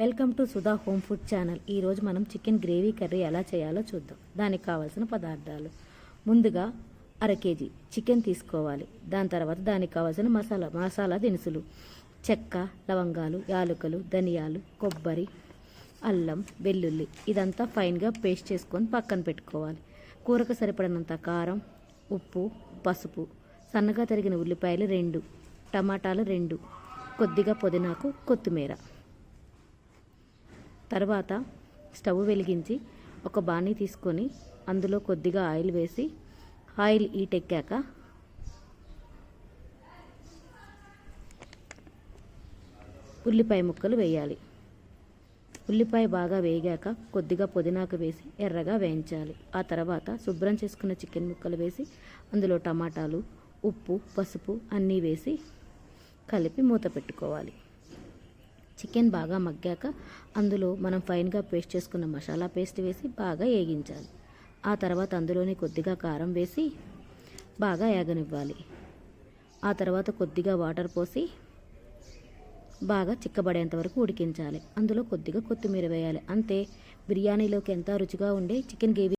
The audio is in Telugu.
Welcome to Sudha home food channel. ఈరోజు మనం చికెన్ గ్రేవీ కర్రీ ఎలా చేయాలో చూద్దాం. దానికి కావాల్సిన పదార్థాలు. ముందుగా అర కేజీ చికెన్ తీసుకోవాలి. దాని తర్వాత దానికి కావాల్సిన మసాలా మసాలా దినుసులు. చెక్క లవంగాలు యాలకులు ధనియాలు కొబ్బరి అల్లం వెల్లుల్లి. ఇదంతా ఫైన్గా పేస్ట్ చేసుకొని పక్కన పెట్టుకోవాలి. కూరకు సరిపడినంత కారం ఉప్పు పసుపు సన్నగా తరిగిన ఉల్లిపాయలు రెండు టమాటాలు రెండు కొద్దిగా పుదీనాకు కొత్తిమీర. తర్వాత స్టవ్ వెలిగించి ఒక బాణీ తీసుకొని అందులో కొద్దిగా ఆయిల్ వేసి ఆయిల్ ఈటెక్కాక ఉల్లిపాయ ముక్కలు వేయాలి. ఉల్లిపాయ బాగా వేగాక కొద్దిగా పుదీనాకు వేసి ఎర్రగా వేయించాలి. ఆ తర్వాత శుభ్రం చేసుకున్న చికెన్ ముక్కలు వేసి అందులో టమాటాలు ఉప్పు పసుపు అన్నీ వేసి కలిపి మూత పెట్టుకోవాలి. చికెన్ బాగా మగ్గాక అందులో మనం ఫైన్గా పేస్ట్ చేసుకున్న మసాలా పేస్ట్ వేసి బాగా వేగించాలి ఆ తర్వాత అందులోని కొద్దిగా కారం వేసి బాగా ఏగనివ్వాలి. ఆ తర్వాత కొద్దిగా వాటర్ పోసి బాగా చిక్కబడేంత వరకు ఉడికించాలి. అందులో కొద్దిగా కొత్తిమీర వేయాలి. అంతే. బిర్యానీలోకి ఎంత రుచిగా ఉండే చికెన్ గ్రేవీ